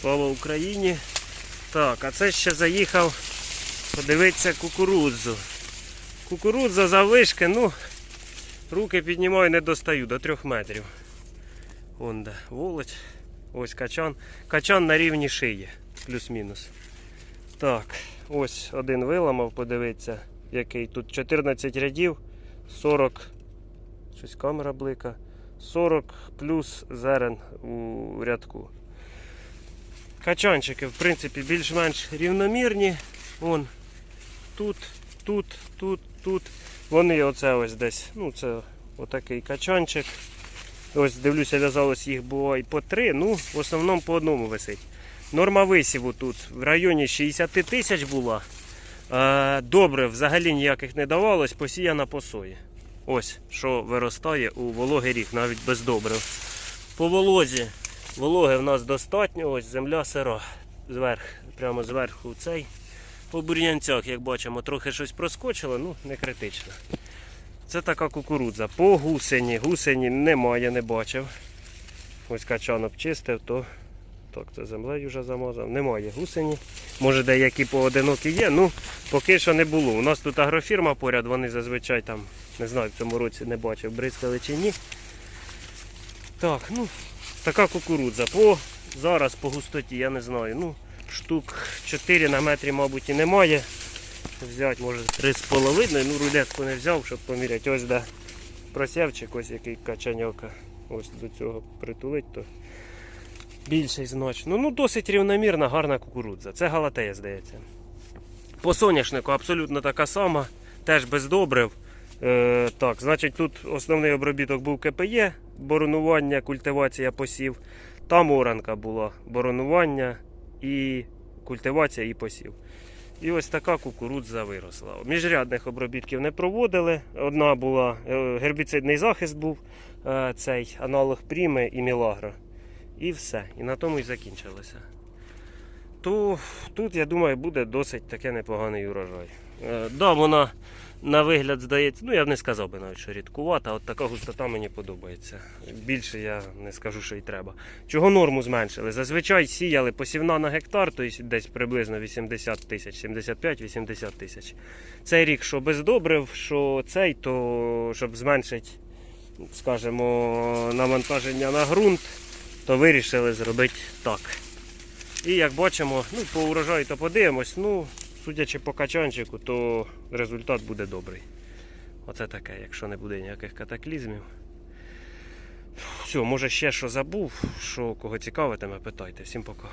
Слава Україні. Так, а це ще заїхав подивитися кукурудзу. Кукурудза завишки, ну, руки піднімаю, не достаю до трьох метрів. Вон де волоч. Ось качан. Качан на рівні шиї, плюс-мінус. Так, ось один виламав, подивиться, який тут 14 рядів, 40. Щось камера блика. 40 плюс зерен у рядку. Качанчики, в принципі, більш-менш рівномірні. Вон тут, тут, тут, тут. Вони оце ось десь. Ну, це отакий качанчик. Ось дивлюся, в'язалось їх було і по три, ну, в основному по одному висить. Норма висіву тут в районі 60 тисяч була. Добре, взагалі ніяких не давалось, посіяна по сої. Ось що виростає у вологий рік, навіть без добрив. По волозі вологи в нас достатньо, ось земля сира. Зверх, прямо зверху цей. По бур'янцях, як бачимо, трохи щось проскочило, ну не критично. Це така кукурудза. По гусені. Гусені немає, не бачив. Ось качан обчистив, то так, це землею вже замазав. Немає гусені. Може деякі поодинокі є, ну поки що не було. У нас тут агрофірма поряд, вони зазвичай там, не знаю, в цьому році не бачив, бризкали чи ні. Так, ну, така кукурудза. По, зараз по густоті, я не знаю. Ну, штук 4 на метрі, мабуть, і немає. Взяти, може, 3,5, ну рулетку не взяв, щоб поміряти. Ось де просявчик, ось який качаньока. Ось до цього притулить, то більший значно. Ну, досить рівномірна, гарна кукурудза. Це галатея, здається. По соняшнику абсолютно така сама, теж без добрив. Е, так, значить, тут основний обробіток був КПЄ, боронування, культивація посів. Там оранка була, боронування і культивація і посів. І ось така кукурудза виросла. Міжрядних обробітків не проводили. Одна була е, гербіцидний захист був, е, цей аналог Пріми і Мілагро. І все. І на тому і закінчилося. То тут, я думаю, буде досить таке непоганий урожай. Е, да, вона на вигляд здається, ну я б не сказав би навіть, що рідкувата, от така густота мені подобається. Більше я не скажу, що й треба. Чого норму зменшили? Зазвичай сіяли посівна на гектар, тобто десь приблизно 80 тисяч, 75-80 тисяч. Цей рік, що без добрив, що цей, то щоб зменшити, скажімо, навантаження на ґрунт, то вирішили зробити так. І як бачимо, ну, по урожаю то подивимось, ну, судячи по качанчику, то результат буде добрий. Оце таке, якщо не буде ніяких катаклізмів. Все, може ще що забув, що кого цікавитиме, питайте. Всім пока.